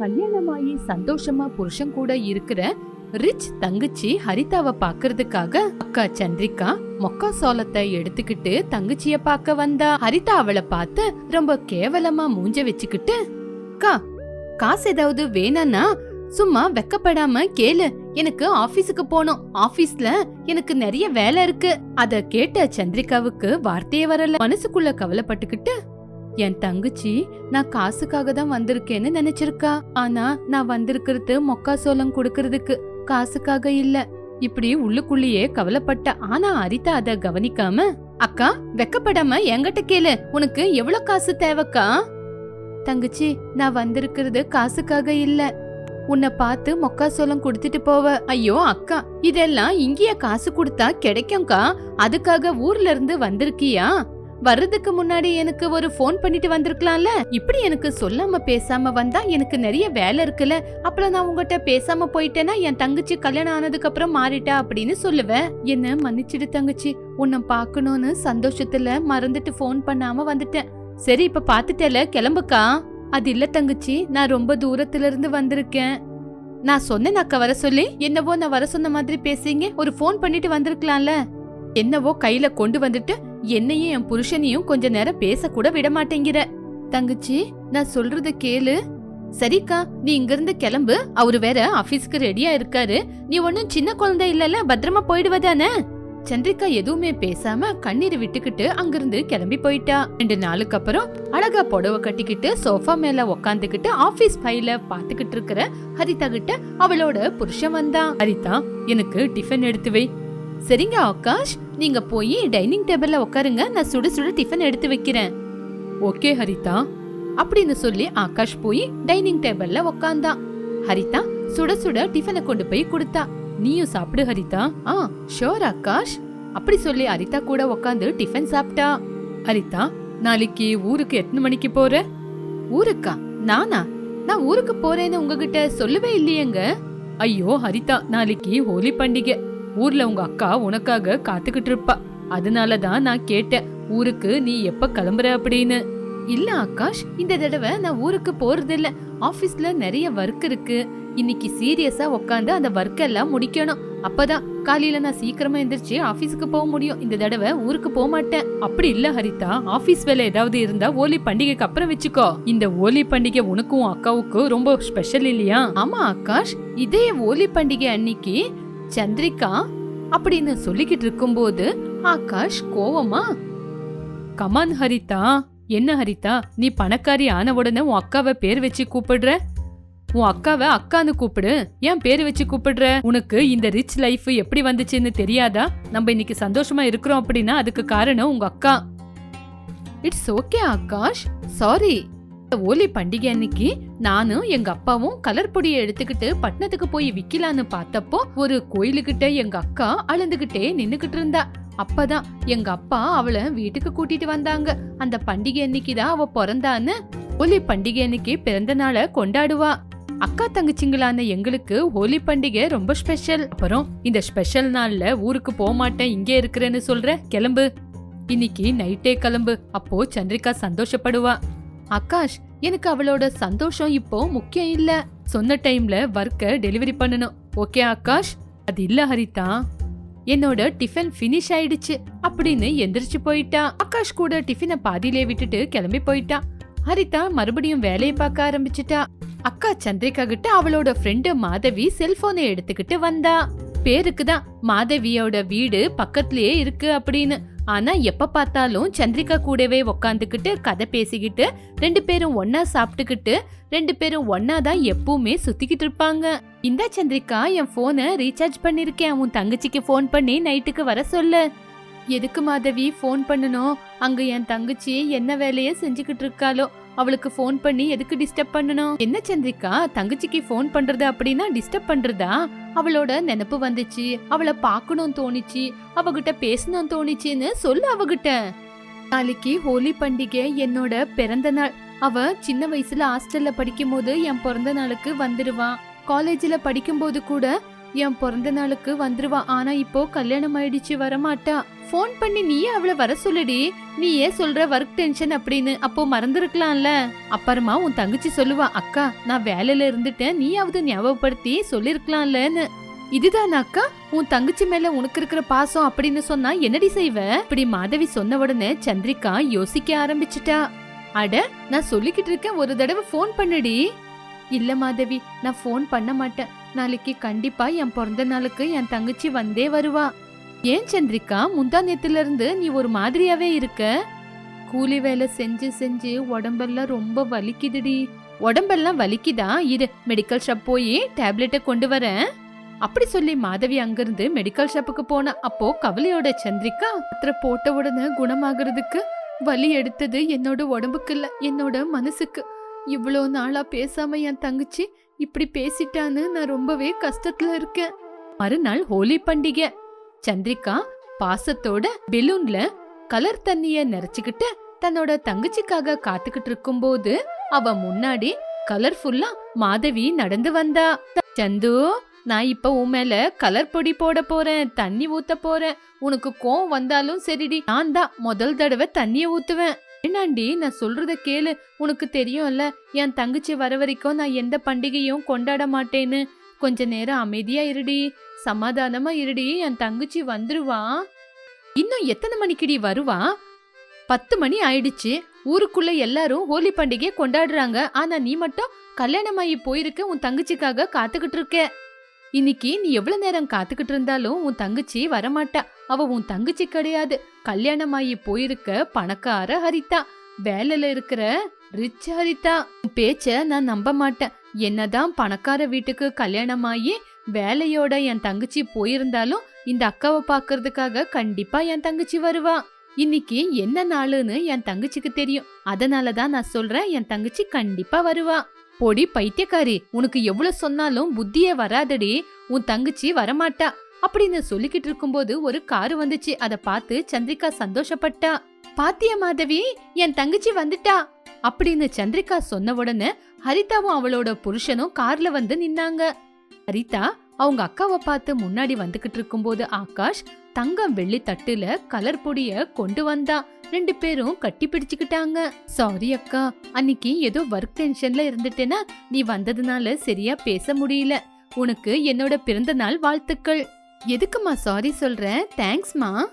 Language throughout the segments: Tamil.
கல்யாணமாயி சந்தோஷமா புருஷன் கூட இருக்கிற ரிச் தங்கச்சி ஹரிதாவை பாக்குறதுக்காக அக்கா சந்திரிகா மொக்கா சோளத்தை எடுத்துக்கிட்டு தங்கச்சிய பார்க்க வந்தா. ஹரிதா அவளை பார்த்து ரொம்ப கேவலமா மூஞ்ச வச்சுக்கிட்டு அக்கா காசு ஏதாவது வேணான்னா சும்மா வெக்கப்படாம கேளு. எனக்கு ஆபீஸுக்கு போகணும். ஆபீஸ்ல எனக்கு நிறைய வேலை இருக்கு. அத கேட்ட சந்திரிகாவுக்கு வார்த்தையே வரல. மனசுக்குள்ள கவலைப்பட்டுக்கிட்டு என் தங்கச்சி நான் காசுக்காக தான் வந்திருக்கேன்னு நினைச்சிருக்கா. ஆனா நான் வந்திருக்கிறது மொக்கா சோளம் கொடுக்கறதுக்கு காசுக்காக இல்ல. இப்படி உள்ளுக்குள்ளேயே கவலைப்பட்ட ஆனா அரிதா அத கவனிக்காம அக்கா வெக்கப்படாம என்கிட்ட கேளு. உனக்கு எவ்வளவு காசு தேவைக்கா? தங்கச்சி நான் வந்திருக்கிறது காசுக்காக இல்ல. உன்னை பார்த்து மொக்கா சோளம் கொடுத்துட்டு போவ. ஐயோ அக்கா இதெல்லாம் இங்கேயே காசு கொடுத்தா கிடைக்கும்க்கா. அதுக்காக ஊர்ல இருந்து வந்திருக்கியா? வர்றதுக்கு முன்னாடி எனக்கு ஒரு ஃபோன் பண்ணிட்டு வந்திருக்கலாம்ல? இப்படி எனக்கு சொல்லாம பேசாம வந்தா எனக்கு நிறைய வேலை இருக்குல்ல? அப்புறம் நான் உங்ககிட்ட பேசாம போயிட்டேன்னா என் தங்கச்சி கல்யாணம் ஆனதுக்கு அப்புறம் மாறிட்டா அப்படின்னு சொல்லுவேன் என்ன மன்னிச்சிடு தங்கச்சி. உன்னை பார்க்கணும்னு சந்தோஷத்துல மறந்துட்டு ஃபோன் பண்ணாம வந்துட்டேன். சரி இப்ப பாத்துட்டேல கிளம்புக்கா? அது இல்ல தங்கச்சி நான் ரொம்ப தூரத்துல இருந்து வந்திருக்கேன். நான் சொன்னேன் அக்கா வர சொல்லி. என்னவோ நான் வர சொன்ன மாதிரி பேசிங்க ஒரு ஃபோன் பண்ணிட்டு வந்திருக்கலாம்ல. என்னவோ கையில கொண்டு வந்துட்டு என்னையும் என் புருஷனையும் கொஞ்ச நேரம் பேச கூட விட மாட்டேங்கிற தங்கச்சி நான் சொல்றத கேளு. சரிக்கா நீ இங்கிருந்து கிளம்பு. அவரு வேற ஆபீஸ்க்கு ரெடியா இருக்காரு. நீ ஒன்னும் சின்ன குழந்தை இல்லல பத்திரமா போயிடுவதானே சந்திரிகா எதுவுமே பேசாம கண்ணீர் விட்டுக்கிட்டு அங்கிருந்து கிளம்பி போயிட்டா. ரெண்டு நாளுக்கு அப்புறம் அழகா புடவை கட்டிக்கிட்டு சோஃபா மேல உக்காந்துக்கிட்டு ஆபீஸ் ஃபைல பாத்துக்கிட்டு இருக்கிற ஹரிதா கிட்ட அவளோட புருஷன் வந்தான். ஹரிதா எனக்கு டிஃபன் எடுத்து வை. சரிங்க ஆகாஷ். நீங்க போய் டைனிங் டேபிள்ல உட்காருங்க நான் சுட சுட டிஃபன் எடுத்து வைக்கிறேன். ஓகே ஹரிதா. அப்படின்னு சொல்லி ஆகாஷ் போய் டைனிங் டேபிள்ல உக்காந்தான் ஹரிதா சுட சுட டிஃபனை கொண்டு போய் கொடுத்தா. நீயும் சாப்பிடு ஹரிதா. ஆ ஷோர் ஆகாஷ். அப்படி சொல்லி ஹரிதா கூட உக்காந்து டிஃபன் சாப்பிட்டா. ஹரிதா நாளைக்கு ஊருக்கு எத்தனை மணிக்கு போற? ஊருக்கா? நானா? நான் ஊருக்கு போறேன்னு உங்ககிட்ட சொல்லவே இல்லையேங்க. ஐயோ ஹரிதா நாளைக்கு ஹோலி பண்டிகை. ஊர்ல உங்க அக்கா உனக்காக காத்துக்கிட்டு இருப்பா. அதனால தான் நான் கேட்டேன் ஊருக்கு நீ எப்ப கிளம்புற அப்படின்னு. இல்ல ஆகாஷ் இந்த தடவை நான் ஊருக்கு போறது இல்ல ஆபீஸ்ல நிறைய ஒர்க் இருக்கு. இன்னைக்கு சீரியஸா உட்காந்து அந்த ஒர்க் எல்லாம் முடிக்கணும். அப்பதான் காலையில நான் சீக்கிரமா எந்திரிச்சு ஆபீஸ்க்கு போக முடியும். இந்த தடவை ஊருக்கு போக மாட்டேன். அப்படி இல்ல ஹரிதா ஆபீஸ் வேலை ஏதாவது இருந்தா ஓலி பண்டிகைக்கு அப்புறம் வச்சுக்கோ. இந்த ஓலி பண்டிகை உனக்கும் அக்காவுக்கும் ரொம்ப ஸ்பெஷல் இல்லையா? ஆமா ஆகாஷ் இதே ஓலி பண்டிகை அன்னைக்கு சந்திரிகா? அப்படின்னு சொல்லிக்கிட்டு இருக்கும்போது ஆகாஷ் கோவமா கமான் ஹரிதா என்ன ஹரிதா நீ பணக்காரி ஆன உடனே உன் அக்காவை பேர் வச்சு கூப்பிடுற? உன் அக்காவை அக்கான்னு கூப்பிடு ஏன் பேர் வச்சு கூப்பிடுற? உனக்கு இந்த ரிச் லைஃப் எப்படி வந்துச்சுன்னு தெரியாதா? நம்ம இன்னைக்கு சந்தோஷமா இருக்கிறோம் அப்படின்னா அதுக்கு காரணம் உங்க அக்கா. It's okay Akash. Sorry Holi பண்டிகை அன்னைக்கு நானும் எங்க அப்பாவும் கலர் பொடியை எடுத்துக்கிட்டு பட்டணத்துக்கு போய் விக்கலான்னு பார்த்தப்போ ஒரு கோயிலுக்கிட்ட எங்க அக்கா அழுந்துகிட்டே நின்னுகிட்டு இருந்தா. அப்பதான் எங்க அப்பா அவளை வீட்டுக்கு கூட்டிட்டு வந்தாங்க. அந்த பண்டிகை அன்னைக்கு தான் அவ பிறந்தான்னு ஹோலி பண்டிகை அன்னைக்கு பிறந்த நாளை கொண்டாடுவா. அக்கா தங்கச்சிங்களான எங்களுக்கு ஹோலி பண்டிகை ரொம்ப ஸ்பெஷல். அப்புறம் இந்த ஸ்பெஷல் நாள்ல ஊருக்கு போக மாட்டேன் இங்கே இருக்கிறேன்னு சொல்ற? கிளம்பு. இன்னைக்கு நைட்டே கிளம்பு. அப்போ சந்திரிகா சந்தோஷப்படுவா. ஆகாஷ் எனக்கு அவளோட சந்தோஷம் இப்போ முக்கியம் இல்ல. சொன்ன டைம்ல ஒர்க்க டெலிவரி பண்ணணும். ஓகே ஆகாஷ்? அது இல்ல ஹரிதா. என்னோட டிஃபன் ஃபினிஷ் ஆயிடுச்சு. அப்படின்னு எந்திரிச்சு போயிட்டா. ஆகாஷ் கூட டிஃபனை பாதியிலே விட்டுட்டு கிளம்பி போயிட்டான் ஹரிதா மறுபடியும் வேலையை பார்க்க ஆரம்பிச்சிட்டா. அக்கா சந்திரிகா கிட்ட அவளோட ஃப்ரெண்டு மாதவி செல்போனை எடுத்துக்கிட்டு வந்தா. பேருக்கு தான் மாதவியோட வீடு பக்கத்துலயே இருக்கு அப்படின்னு. ஆனா எப்ப பார்த்தாலும் சந்திரிகா கூடவே உக்காந்துக்கிட்டு கதை பேசிக்கிட்டு ரெண்டு பேரும் ஒன்னா சாப்பிட்டுக்கிட்டு ரெண்டு பேரும் ஒன்னா தான் எப்பவுமே சுத்திக்கிட்டு இருப்பாங்க. இந்த சந்திரிகா என் போனை ரீசார்ஜ் பண்ணிருக்கேன். உன் தங்கச்சிக்கு ஃபோன் பண்ணி நைட்டுக்கு வர சொல்லு. எதுக்கு மாதவி ஃபோன் பண்ணணும் அங்க என் தங்கச்சி என்ன வேலையை செஞ்சுக்கிட்டு இருக்காளோ? அவளுக்கு ஃபோன் பண்ணி எதுக்கு டிஸ்டர்ப் பண்ணணும் என்ன சந்திரிக்கா தங்கச்சிக்கு ஃபோன் பண்றது அப்படின்னா டிஸ்டர்ப் பண்றதா? அவளோட நினப்பு வந்துச்சு. அவளை பார்க்கணும் தோணுச்சு. அவகிட்ட பேசணும் தோணுச்சுன்னு சொல்லு அவகிட்ட. நாளைக்கு ஹோலி பண்டிகை என்னோட பிறந்த நாள். அவ சின்ன வயசுல ஹாஸ்டல்ல படிக்கும் போது என் பிறந்த நாளுக்கு வந்துருவான் காலேஜ்ல படிக்கும்போது கூட என் பிறந்த நாளுக்கு வந்துருவா. ஆனா இப்போ கல்யாணம் ஆயிடுச்சு வரமாட்டா. ஃபோன் பண்ணி நீயே அவளை வர சொல்லுடி. நீ ஏன் சொல்ற ஒர்க் டென்ஷன் அப்படின்னு. அப்போ மறந்துருக்கலாம்ல. அப்புறமா உன் தங்கச்சி சொல்லுவா அக்கா நான் வேலையில இருந்துட்டேன். நீயாவது ஞாபகப்படுத்தி சொல்லிருக்கலாம்லன்னு. இதுதான் அக்கா? உன் தங்கச்சி மேல உனக்கு இருக்கிற பாசம் அப்படின்னு சொன்னா என்னடி செய்வ? இப்படி மாதவி சொன்ன உடனே சந்திரிகா யோசிக்க ஆரம்பிச்சிட்டா. அட நான் சொல்லிக்கிட்டு இருக்கேன். ஒரு தடவை ஃபோன் பண்ணுடி. இல்ல மாதவி நான் ஃபோன் பண்ண மாட்டேன். நாளைக்கு கண்டிப்பா என் பிறந்த நாளுக்கு என் தங்கச்சி வந்தே வருவா. ஏன் சந்திரிகா முந்தா நேத்துல இருந்து நீ ஒரு மாதிரியாவே இருக்க? கூலி வேலை செஞ்சு செஞ்சு உடம்பெல்லாம் ரொம்ப வலிக்குதுடி. உடம்பெல்லாம் வலிக்குதா? இரு மெடிக்கல் ஷாப் போய் டேப்லெட்டை கொண்டு வரேன். அப்படி சொல்லி மாதவி அங்கிருந்து மெடிக்கல் ஷாப்புக்கு போன அப்போ கவலையோட சந்திரிகா அத்திர போட்ட உடனே குணமாகிறதுக்கு வலி எடுத்தது என்னோட உடம்புக்கு இல்ல என்னோட மனசுக்கு. இவ்வளோ நாளா பேசாம என் தங்கச்சி இப்படி பேசிட்டான்னு நான் ரொம்பவே கஷ்டத்துல இருக்கேன். மறுநாள் ஹோலி பண்டிகை. சந்திரிகா பாசத்தோட பெலூன்ல கலர் தண்ணிய நிறைச்சுக்கிட்டு தன்னோட தங்கச்சிக்காக காத்துக்கிட்டு இருக்கும்போது அவ முன்னாடி கலர்ஃபுல்லா மாதவி நடந்து வந்தா. சந்து நான் இப்ப உன் மேல கலர் பொடி போட போறேன் தண்ணி ஊத்த போறேன். உனக்கு கோவம் வந்தாலும் சரிடி நான் தான் முதல் தடவை தண்ணிய ஊத்துவேன். என்னாண்டி நான் சொல்றத கேளு. உனக்கு தெரியும்ல என் தங்கச்சி வர வரைக்கும் நான் எந்த பண்டிகையும் கொண்டாட மாட்டேன்னு. கொஞ்ச நேரம் அமைதியா இருடி. சமாதானமா இருடி. என் தங்கச்சி வந்துருவா. இன்னும் எத்தனை மணிக்குடி வருவா? பத்து மணி ஆயிடுச்சு. ஊருக்குள்ள எல்லாரும் ஹோலி பண்டிகையை கொண்டாடுறாங்க. ஆனா நீ மட்டும் கல்யாணமாயி போயிருக்க. உன் தங்கச்சிக்காக காத்துக்கிட்டு இருக்க. இன்னைக்கு நீ எவ்வளவு நேரம் காத்துக்கிட்டு இருந்தாலும் உன் தங்கச்சி வரமாட்டா. அவ உன் தங்கச்சி கிடையாது. கல்யாணமாயி போயிருக்க பணக்கார ஹரிதா. வேலையில இருக்கிற ரிச் ஹரிதா. உன் பேச்ச நான் நம்ப மாட்டேன். என்னதான் பணக்கார வீட்டுக்கு கல்யாணமாயி வேலையோட என் தங்கச்சி போயிருந்தாலும் இந்த அக்காவை பாக்குறதுக்காக கண்டிப்பா என் தங்கச்சி வருவா. இன்னைக்கு என்ன நாளுன்னு என் தங்கச்சிக்கு தெரியும். அதனால தான் நான் சொல்றேன் என் தங்கச்சி கண்டிப்பா வருவா. பொடி பைத்தியக்காரி உனக்கு எவ்வளவு சொன்னாலும் புத்தியே வராதடி உன் தங்கச்சி வரமாட்டா. அப்படின்னு சொல்லிக்கிட்டு இருக்கும்போது ஒரு காரு வந்துச்சு. அத பார்த்து சந்திரிகா சந்தோஷப்பட்டா. பாத்திய மாதவி என் தங்கச்சி வந்துட்டா. அப்படின்னு சந்திரிகா சொன்ன உடனே ஹரிதாவும் அவளோட புருஷனும் கார்ல வந்து நின்னாங்க. ஹரிதா அவங்க அக்காவை பார்த்து முன்னாடி வந்துகிட்டு இருக்கும்போது ஆகாஷ் தங்கம் வெள்ளி தட்டுல கலர் பொடிய கொண்டு வந்தா. ரெண்டு பேரும் கட்டி பிடிச்சுக்கிட்டாங்க. சாரி அக்கா அன்னைக்கு ஏதோ ஒர்க் டென்ஷன்ல இருந்துட்டேன்னா நீ வந்ததுனால சரியா பேச முடியல. உனக்கு என்னோட பிறந்த நாள் வாழ்த்துக்கள். எதுக்குமா சாரி சொல்றேன் தேங்க்ஸ்மா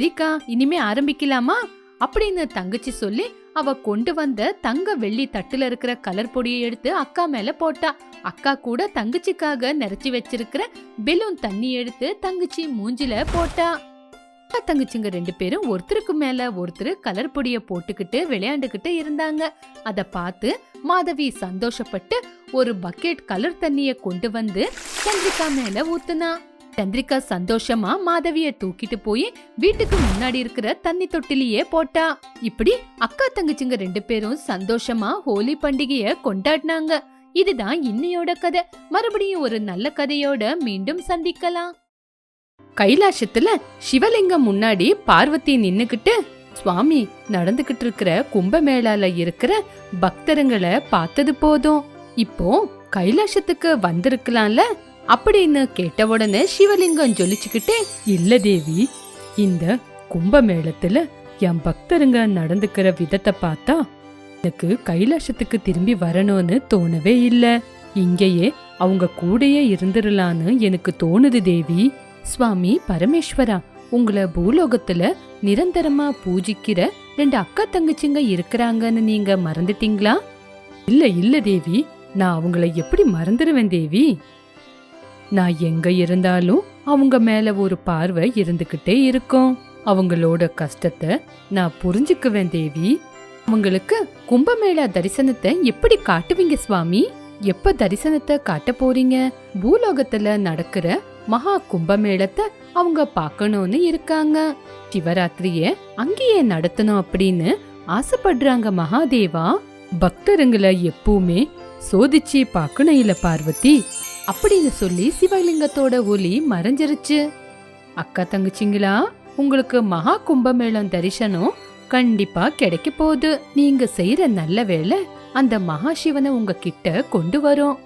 சரிக்கா இனிமே ஆரம்பிக்கலாமா? அப்படின்னு தங்கச்சி சொல்லி அவ கொண்டு வந்த தங்க வெள்ளி தட்டுல இருக்கிற கலர் பொடியை எடுத்து அக்கா மேல போட்டா. அக்கா கூட தங்கச்சிக்காக நிறைச்சி வச்சிருக்கிற பெலூன் தண்ணி எடுத்து தங்கச்சி மூஞ்சில போட்டா. அக்கா தங்கச்சிங்க ரெண்டு பேரும் ஒருத்தருக்கு மேல ஒருத்தர் கலர் பொடிய போட்டுக்கிட்டு விளையாண்டுகிட்டு இருந்தாங்க. அத பார்த்து மாதவி சந்தோஷப்பட்டு ஒரு பக்கெட் கலர் தண்ணிய கொண்டு வந்து சந்திரிகா மேல ஊத்துனா. சந்திரிகா சந்தோஷமா மாதவிய தூக்கிட்டு போய் வீட்டுக்கு முன்னாடி இருக்கிற தண்ணி தொட்டிலேயே போட்டா. இப்படி அக்கா தங்கச்சிங்க ரெண்டு பேரும் சந்தோஷமா ஹோலி பண்டிகைய கொண்டாடினாங்க. இதுதான் இன்னையோட கதை. மறுபடியும் ஒரு நல்ல கதையோட மீண்டும் சந்திக்கலாம். கைலாசத்துல சிவலிங்கம் முன்னாடி பார்வதி நின்னுகிட்டு சுவாமி நடந்துகிட்டு இருக்கிற கும்பமேளால இருக்கிற பக்தருங்களை பார்த்தது போதும். இப்போ கைலாசத்துக்கு வந்திருக்கலாம்ல? அப்படின்னு கேட்ட உடனே சிவலிங்கம் ஜொலிச்சுக்கிட்டே இல்ல தேவி இந்த கும்பமேளத்துல என் பக்தருங்க நடந்துக்கிற விதத்தை பார்த்தா எனக்கு கைலாசத்துக்கு திரும்பி வரணும்னு தோணவே இல்ல. இங்கேயே அவங்க கூடயே இருந்துடலான்னு எனக்கு தோணுது தேவி. சுவாமி பரமேஸ்வரா உங்களை பூலோகத்துல நிரந்தரமா பூஜிக்கிற ரெண்டு அக்கா தங்கச்சிங்க இருக்கிறாங்கன்னு நீங்க மறந்துட்டீங்களா? இல்ல இல்ல தேவி. நான் அவங்கள எப்படி மறந்துடுவேன் தேவி? நான் எங்க இருந்தாலும் அவங்க மேல ஒரு பார்வை இருந்துகிட்டே இருக்கும். அவங்களோட கஷ்டத்தை நான் புரிஞ்சுக்குவேன் தேவி. அவங்களுக்கு கும்பமேளா தரிசனத்தை எப்படி காட்டுவீங்க சுவாமி? எப்ப தரிசனத்தை காட்ட போறீங்க? பூலோகத்துல நடக்கிற மகா கும்பமேளத்தை அவங்க பார்க்கணும்னு இருக்காங்க. சிவராத்திரிய அங்கேயே நடத்தணும் அப்படின்னு ஆசைப்படுறாங்க மகாதேவா. பக்தருங்களை எப்பவுமே சோதிச்சு பார்க்கணும் இல்ல பார்வதி அப்படின்னு சொல்லி சிவலிங்கத்தோட ஒலி மறைஞ்சிருச்சு. அக்கா தங்கச்சிங்களா உங்களுக்கு மகா கும்பமேளம் தரிசனம் கண்டிப்பா கிடைக்க போகுது. நீங்க செய்யற நல்ல வேலை அந்த மகாசிவனை உங்ககிட்ட உங்க கிட்ட கொண்டு வரும்.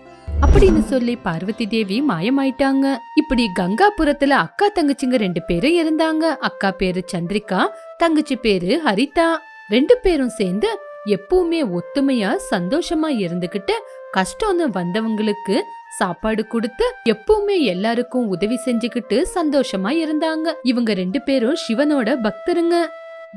அப்படின்னு சொல்லி பார்வதி தேவி மாயமாயிட்டாங்க. இப்படி கங்காபுரத்துல அக்கா தங்கச்சிங்க ரெண்டு பேரும் இருந்தாங்க. அக்கா பேரு சந்திரிகா தங்கச்சி பேரு ஹரிதா. ரெண்டு பேரும் சேர்ந்து எப்பவுமே ஒத்துமையா சந்தோஷமா இருந்துகிட்டு கஷ்டம்னு வந்தவங்களுக்கு சாப்பாடு கொடுத்து எப்பவுமே எல்லாருக்கும் உதவி செஞ்சுக்கிட்டு சந்தோஷமா இருந்தாங்க. இவங்க ரெண்டு பேரும் சிவனோட பக்தருங்க.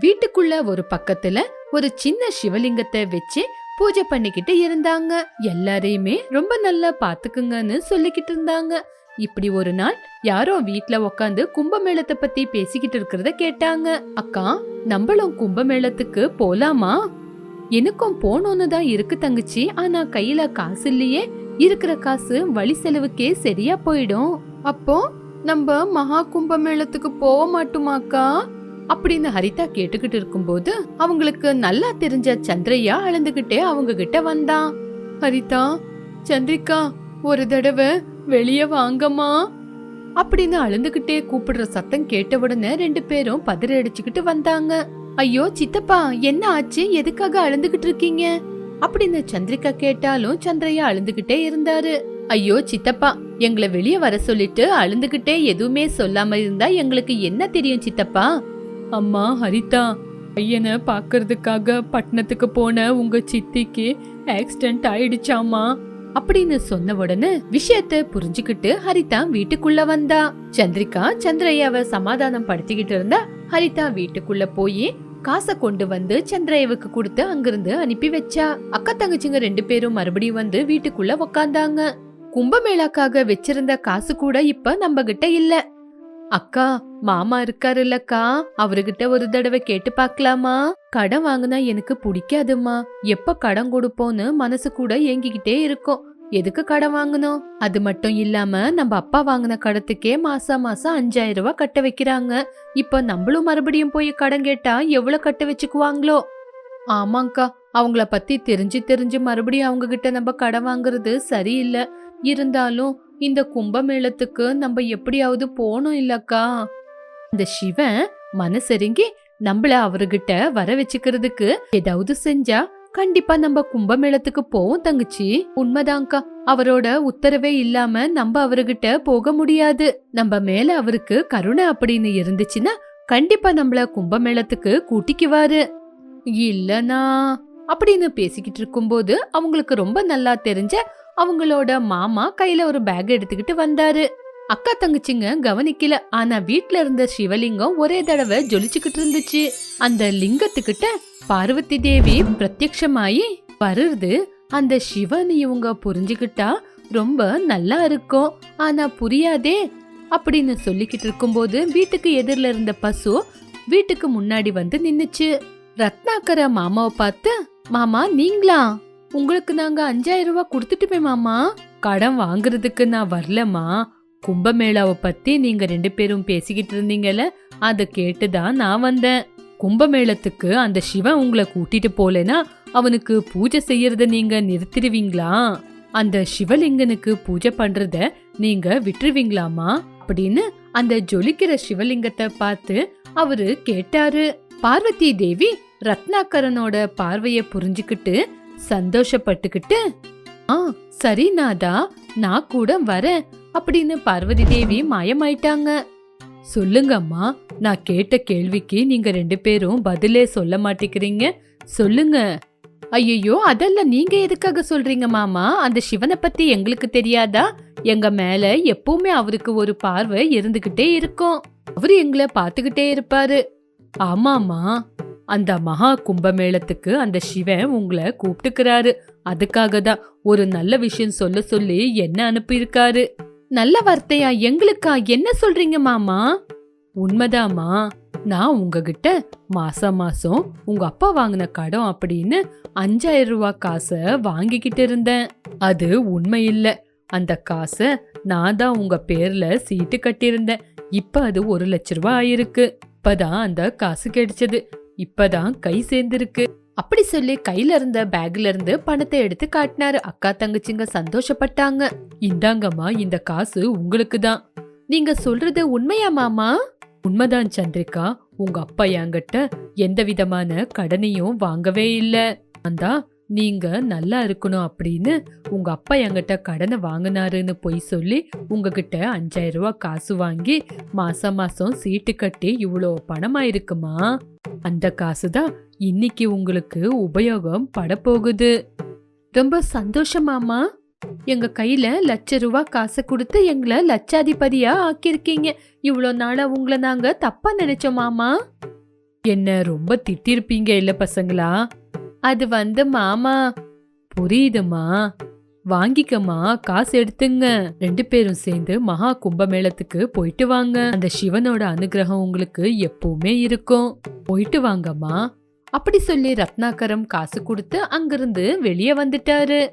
வீட்டுக்குள்ள ஒரு பக்கத்துல ஒரு சின்ன சிவலிங்கத்தை வச்சு பூஜை பண்ணிக்கிட்டு இருந்தாங்க. எல்லாரையுமே ரொம்ப நல்லா பாத்துக்குங்கன்னு சொல்லிக்கிட்டு இருந்தாங்க. இப்படி ஒரு நாள் யாரோ வீட்ல உக்காந்து கும்பமேளத்தை பத்தி பேசிக்கிட்டு இருக்கிறத கேட்டாங்க. அக்கா நம்மளும் கும்பமேளத்துக்கு போலாமா? எனக்கும் போகணும்னு தான் இருக்கு தங்கச்சி. ஆனா கையில காசு இல்லையே. இருக்கிற காசு வழி செலவுக்கே சரியா போயிடும். அப்போ நம்ம மகா கும்பமேளத்துக்கு போக மாட்டோமாக்கா அப்படின்னு ஹரிதா கேட்டுக்கிட்டு இருக்கும்போது அவங்களுக்கு நல்லா தெரிஞ்ச சந்திரையா அழுந்துகிட்டே அவங்க கிட்ட வந்தான் ஹரிதா சந்திரிகா ஒரு தடவை வெளிய வாங்கம்மா. அப்படின்னு அழுந்துகிட்டே கூப்பிடுற சத்தம் கேட்ட உடனே ரெண்டு பேரும் பதற அடிச்சுக்கிட்டு வந்தாங்க. ஐயோ சித்தப்பா என்ன ஆச்சு? எதுக்காக அழுந்துகிட்டு இருக்கீங்க? அப்படின்னு சந்திரிகா கேட்டாலும் சந்திரையா அழுந்துகிட்டே இருந்தாரு. ஐயோ சித்தப்பா எங்களை வெளியே வர சொல்லிட்டு அழுந்துகிட்டே எதுவுமே சொல்லாம இருந்தா எங்களுக்கு என்ன தெரியும் சித்தப்பா? அம்மா ஹரிதா பையனை பார்க்கறதுக்காக பட்டணத்துக்கு போன உங்க சித்திக்கு ஆக்சிடென்ட் ஆயிடுச்சாமா அப்படின்னு சொன்ன உடனே விஷயத்த புரிஞ்சுக்கிட்டு ஹரிதா வீட்டுக்குள்ள வந்தா. சந்திரிகா சந்திரையாவை சமாதானம் படுத்திக்கிட்டு இருந்தா ஹரிதா வீட்டுக்குள்ள போய் காசை கொண்டு வந்து சந்திரையாவுக்கு கொடுத்து அங்கிருந்து அனுப்பி வச்சா. அக்கா தங்கச்சிங்க ரெண்டு பேரும் மறுபடியும் வந்து வீட்டுக்குள்ள உக்காந்தாங்க. கும்பமேளாக்காக வச்சிருந்த காசு கூட இப்ப நம்ம கிட்ட இல்ல. அக்கா மாமா இருக்காரு இல்லக்கா அவர்கிட்ட ஒரு தடவை கேட்டு பார்க்கலாமா? கடன் வாங்கினா எனக்கு பிடிக்காதும்மா. எப்ப கடன் கொடுப்போன்னு மனசு கூட ஏங்கிக்கிட்டே இருக்கும். எதுக்கு கடன் வாங்கணும்? அது மட்டும் இல்லாம நம்ம அப்பா வாங்கின கடத்துக்கே மாசம் மாசம் அஞ்சாயிரம் ரூபாய் கட்ட வைக்கிறாங்க. இப்ப நம்மளும் மறுபடியும் போய் கடன் கேட்டா எவ்வளவு கட்ட வச்சுக்குவாங்களோ? ஆமாங்க்கா அவங்கள பத்தி தெரிஞ்சு தெரிஞ்சு மறுபடியும் அவங்க கிட்ட நம்ம கடன் வாங்குறது சரியில்லை. இருந்தாலும் இந்த கும்பமேளத்துக்கு நம்ம எப்படியாவது போனோம் இல்லக்கா. அந்த சிவன் மனசெருங்கி நம்மள அவர்கிட்ட வர வச்சுக்கிறதுக்கு ஏதாவது செஞ்சா கண்டிப்பா நம்ம கும்பமேளத்துக்கு போவோம் தங்கச்சி. உண்மைதான்க்கா. அவரோட உத்தரவே இல்லாம நம்ம அவர்கிட்ட போக முடியாது. நம்ம மேல அவருக்கு கருணை அப்படின்னு இருந்துச்சுன்னா கண்டிப்பா நம்மள கும்பமேளத்துக்கு கூட்டிக்குவாரு. இல்லனா அப்படின்னு பேசிக்கிட்டு இருக்கும்போது அவங்களுக்கு ரொம்ப நல்லா தெரிஞ்ச அவங்களோட மாமா கையில ஒரு பேக் எடுத்துக்கிட்டு வந்தாரு. அக்கா தங்கச்சிங்க கவனிக்கல. ஆனா வீட்ல இருந்த சிவலிங்கம் ஒரே தடவை ஜொலிச்சுக்கிட்டு இருந்துச்சு. அந்த லிங்கத்துக்கிட்ட பார்வதி தேவி பிரத்யமாயி வருது. அந்த சிவன் இவங்க புரிஞ்சுக்கிட்டா ரொம்ப நல்லா இருக்கும். ஆனா புரியாதே அப்படின்னு சொல்லிக்கிட்டு இருக்கும்போது வீட்டுக்கு எதிரில இருந்த பசு வீட்டுக்கு முன்னாடி வந்து நின்னுச்சு. ரத்னாக்கர மாமாவை பார்த்து மாமா நீங்களா? உங்களுக்கு நாங்க அஞ்சாயிரம் ரூபாய் கொடுத்துட்டுமே மாமா. கடன் வாங்குறதுக்கு நான் வரலம்மா. கும்பமேளாவை பத்தி நீங்க ரெண்டு பேரும் பேசிக்கிட்டு இருந்தீங்கல்ல அதை கேட்டுதான் நான் வந்தேன். கும்பமேளத்துக்கு அந்த சிவன் உங்களை கூட்டிட்டு போலனா அவனுக்கு பூஜை செய்யறத நீங்க நிறுத்திடுவீங்களா? அந்த சிவலிங்கனுக்கு பூஜை பண்றத நீங்க விட்டுருவீங்களாமா அப்படின்னு அந்த ஜொலிக்கிற சிவலிங்கத்தை பார்த்து அவரு கேட்டாரு. பார்வதி தேவி ரத்னாகரனோட பார்வைய புரிஞ்சுக்கிட்டு சந்தோஷப்பட்டுக்கிட்டு ஆ சரி நாதா நான் கூட வரேன் அப்படின்னு பார்வதி தேவி மாயமாயிட்டாங்க. சொல்லுங்கம்மா நான் கேட்ட கேள்விக்கு நீங்க ரெண்டு பேரும் பதிலே சொல்ல மாட்டேங்கிறீங்க சொல்லுங்க. ஐயோ அதெல்லாம் நீங்க எதுக்காக சொல்றீங்க மாமா? அந்த சிவனை பத்தி எங்களுக்கு தெரியாதா? எங்க மேல எப்பவுமே அவருக்கு ஒரு பார்வை இருந்துகிட்டே இருக்கும். அவரு எங்களை பாத்துக்கிட்டே இருப்பாரு. ஆமாமா அந்த மகா கும்பமேளத்துக்கு அந்த சிவன் உங்களை கூப்பிட்டுக்கிறாரு. அதுக்காக தான் ஒரு நல்ல விஷயம் சொல்ல சொல்லி என்ன அனுப்பியிருக்காரு? நல்ல வார்த்தையா? எங்களுக்கா? என்ன சொல்றீங்க மாமா? உண்மைதாமா நான் உங்ககிட்ட மாசம் மாசம் உங்க அப்பா வாங்கின கடன் அப்படின்னு அஞ்சாயிரம் ரூபாய் காசை வாங்கிக்கிட்டு இருந்தேன். அது உண்மை இல்ல அந்த காசை நான் தான் உங்க பேர்ல சீட்டு கட்டியிருந்தேன். இப்ப அது ஒரு லட்ச ரூபாய் ஆயிருக்கு. இப்பதான் அந்த காசு கிடைச்சது. இப்பதான் கை சேர்ந்திருக்கு. அப்படி சொல்லி கையில இருந்த பேக்ல இருந்து பணத்தை எடுத்து காட்டினாரு அக்கா தங்கச்சிங்க சந்தோஷப்பட்டாங்க. இந்தாங்கம்மா இந்த காசு உங்களுக்கு தான் நீங்க சொல்றது உண்மையா மாமா? உண்மைதான் சந்திரிகா. உங்க அப்பா என்கிட்ட எந்த விதமான கடனையும் வாங்கவே இல்ல. அந்தா நீங்க நல்லா இருக்கணும் அப்படின்னு உங்க அப்பா என்கிட்ட கடனை வாங்கினாருன்னு பொய் சொல்லி உங்ககிட்ட அஞ்சாயிரம் ரூபாய் காசு வாங்கி மாசம் மாசம் சீட்டு கட்டி இவ்வளோ பணமா இருக்குமா? அந்த காசு தான் இன்னைக்கு உங்களுக்கு உபயோகம் படப்போகுது. ரொம்ப சந்தோஷமாமா எங்க கையில லட்ச ரூபா காசை கொடுத்து எங்களை லட்சாதிபதியா ஆக்கியிருக்கீங்க. இவ்வளோ நாளா உங்களை நாங்க தப்பா நினைச்சோமாமா என்ன ரொம்ப திட்டிருப்பீங்க இல்ல பசங்களா? அது வந்து மாமா புரியுதுமா? வாங்கிக்கம்மா காசு எடுத்துங்க. ரெண்டு பேரும் சேர்ந்து மகா கும்பமேளத்துக்கு போயிட்டு வாங்க. அந்த சிவனோட அனுகிரகம் உங்களுக்கு எப்பவுமே இருக்கும். போயிட்டு வாங்கம்மா. அப்படி சொல்லி ரத்னாகரம் காசு கொடுத்து அங்கிருந்து வெளியே வந்துட்டாரு.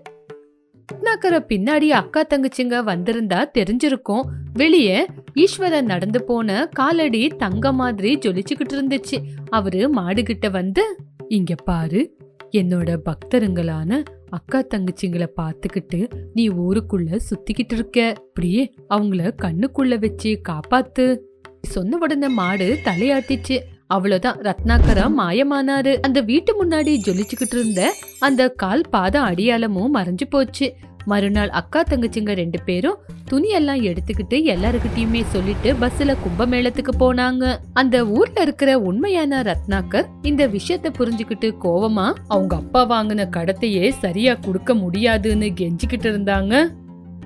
ரத்னாகர பின்னாடி அக்கா தங்கச்சிங்க வந்திருந்தா தெரிஞ்சிருக்கும். வெளியே ஈஸ்வரன் நடந்து போன காலடி தங்க மாதிரி ஜொலிச்சுக்கிட்டு இருந்துச்சு. அவரு மாடுகிட்ட வந்து இங்க பாரு என்னோட பக்தருங்களான அக்கா தங்கச்சிங்களை பார்த்துக்கிட்டு நீ ஊருக்குள்ள சுத்திக்கிட்டு இருக்க. அப்படியே அவங்கள கண்ணுக்குள்ள வச்சு காப்பாத்து. சொன்ன உடனே மாடு தலையாட்டிச்சு. அவ்வளவுதான். ரத்னாகரா மாயமானாரு. அந்த வீட்டு முன்னாடி ஜொலிச்சுக்கிட்டு இருந்த அந்த கால் பாதம் அடியாளமும் மறைஞ்சு போச்சு. மறுநாள் அக்கா தங்கச்சிங்க ரெண்டு பேரும் துணியெல்லாம் எடுத்துக்கிட்டு எல்லாருக்கிட்டயுமே சொல்லிட்டு பஸ்ல கும்பமேளத்துக்கு போனாங்க. அந்த ஊர்ல இருக்கிற உண்மையான ரத்னாக்கர் இந்த விஷயத்த புரிஞ்சுக்கிட்டு கோவமா அவங்க அப்பா வாங்கின கடத்தையே சரியா கொடுக்க முடியாதுன்னு கெஞ்சிக்கிட்டு இருந்தாங்க.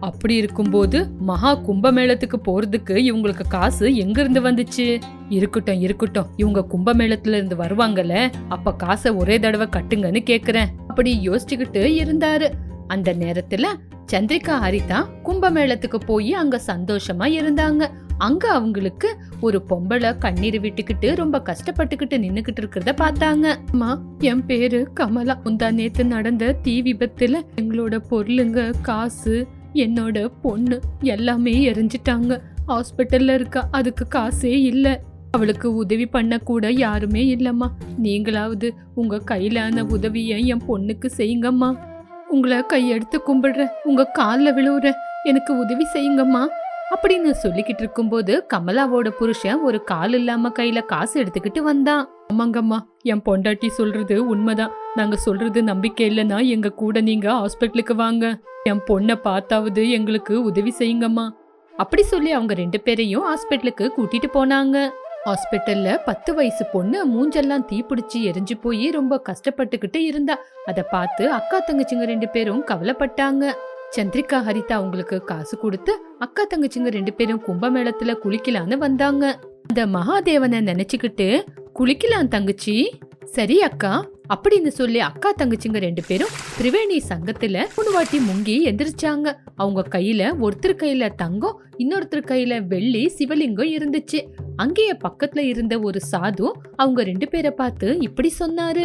அப்படி இருக்கும்போது மகா கும்பமேளத்துக்கு போறதுக்கு இவங்களுக்கு காசு எங்க இருந்து வந்துச்சு? இருக்கட்டும் இருக்கட்டும். இவங்க கும்பமேளத்துல இருந்து வருவாங்கல்ல அப்ப காசை ஒரே தடவை கட்டுங்கன்னு கேக்குறேன். அப்படி யோசிச்சுக்கிட்டு இருந்தாரு. அந்த நேரத்துல சந்திரிகா ஹரிதா கும்பமேளத்துக்கு போய் அங்க சந்தோஷமா இருந்தாங்க. அங்க அவங்களுக்கு ஒரு பொம்பளை கண்ணீர் விட்டுக்கிட்டு ரொம்ப கஷ்டப்பட்டுக்கிட்டு நின்னுக்கிட்டு இருக்கிறத பார்த்தாங்க. அம்மா என் பேரு கமலா. முந்தா நேத்து நடந்த தீ விபத்துல எங்களோட பொருளுங்க காசு என்னோட பொண்ணு எல்லாமே எரிஞ்சிட்டாங்க. ஹாஸ்பிட்டல்ல இருக்கா அதுக்கு காசே இல்ல. அவளுக்கு உதவி பண்ண கூட யாருமே இல்லம்மா. நீங்களாவது உங்க கையிலான உதவியை என் பொண்ணுக்கு செய்யுங்கம்மா. உங்களை கையெடுத்து கும்பிடுறேன். உங்க காலில் விழுவுறேன். எனக்கு உதவி செய்யுங்கம்மா. அப்படின்னு சொல்லிக்கிட்டு இருக்கும்போது கமலாவோட புருஷன் ஒரு கால் இல்லாம கையில காசு எடுத்துக்கிட்டு வந்தான். ஆமாங்கம்மா என் பொண்டாட்டி சொல்றது உண்மைதான். நாங்க சொல்றது நம்பிக்கை இல்லைன்னா எங்க கூட நீங்க ஹாஸ்பிட்டலுக்கு வாங்க. என் பொண்ணை பார்த்தாவது எங்களுக்கு உதவி செய்யுங்கம்மா. அப்படி சொல்லி அவங்க ரெண்டு பேரையும் ஹாஸ்பிட்டலுக்கு கூட்டிட்டு போனாங்க. ஹாஸ்பிட்டல்ல பத்து வயசு பொண்ணு மூஞ்செல்லாம் தீப்பிடிச்சு எரிஞ்சு போய் ரொம்ப கஷ்டப்பட்டுக்கிட்டு இருந்தா. அதை பார்த்து அக்கா தங்கச்சிங்க ரெண்டு பேரும் கவலைப்பட்டாங்க. சந்திரிகா ஹரிதா அவங்களுக்கு காசு கொடுத்து அக்கா தங்கச்சிங்க ரெண்டு பேரும் கும்பமேளத்துல குளிக்கலான்னு வந்தாங்க. அந்த மகாதேவனை நினைச்சுக்கிட்டு குளிக்கலாம் தங்கச்சி. சரி அக்கா அப்படின்னு சொல்லி அக்கா தங்கச்சிங்க ரெண்டு பேரும் திரிவேணி சங்கத்துல மூணு வாட்டி முங்கி எந்திரிச்சாங்க. அவங்க கையில ஒருத்தர் கையில தங்கம் இன்னொருத்தர் கையில வெள்ளி சிவலிங்கம் இருந்துச்சு. அங்கேயே பக்கத்துல இருந்த ஒரு சாது அவங்க ரெண்டு பேரை பார்த்து இப்படி சொன்னாரு.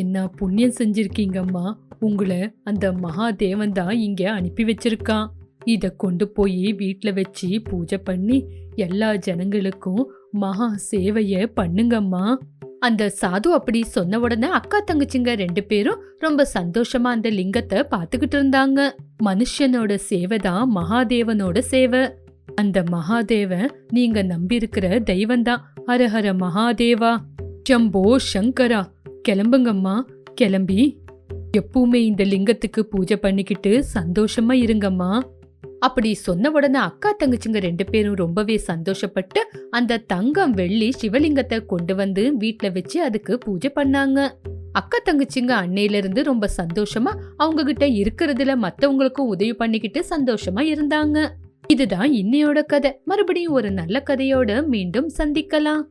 என்ன புண்ணியம் செஞ்சிருக்கீங்கம்மா. உங்களை அந்த மகாதேவன் தான் இங்க அனுப்பி வச்சிருக்கான். இத கொண்டு போய் வீட்டில் வச்சு பூஜை பண்ணி எல்லா ஜனங்களுக்கும் மகா சேவைய பண்ணுங்கம்மா. அந்த சாது அப்படி சொன்ன உடனே அக்கா தங்கச்சிங்க ரெண்டு பேரும் ரொம்ப சந்தோஷமா அந்த லிங்கத்தை பார்த்துக்கிட்டு இருந்தாங்க. மனுஷனோட சேவை தான் மகாதேவனோட சேவை. அந்த மகாதேவன் நீங்க நம்பியிருக்கிற தெய்வந்தான் ஹரஹர மகாதேவா. ஜம்போ சங்கரா. கிளம்புங்கம்மா. கிளம்பி. எப்பவுமே இந்த லிங்கத்துக்கு பூஜை பண்ணிக்கிட்டு சந்தோஷமா இருங்கம்மா. அப்படி சொன்ன உடனே அக்கா தங்கச்சிங்க ரெண்டு பேரும் ரொம்பவே சந்தோஷப்பட்டு அந்த தங்கம் வெள்ளி சிவலிங்கத்தை கொண்டு வந்து வீட்டுல வச்சு அதுக்கு பூஜை பண்ணாங்க. அக்கா தங்கச்சிங்க அன்னையில இருந்து ரொம்ப சந்தோஷமா அவங்க கிட்ட இருக்கிறதுல மத்தவங்களுக்கும் உதவி பண்ணிக்கிட்டு சந்தோஷமா இருந்தாங்க. இதுதான் இன்னையோட கதை. மறுபடியும் ஒரு நல்ல கதையோட மீண்டும் சந்திக்கலாம்.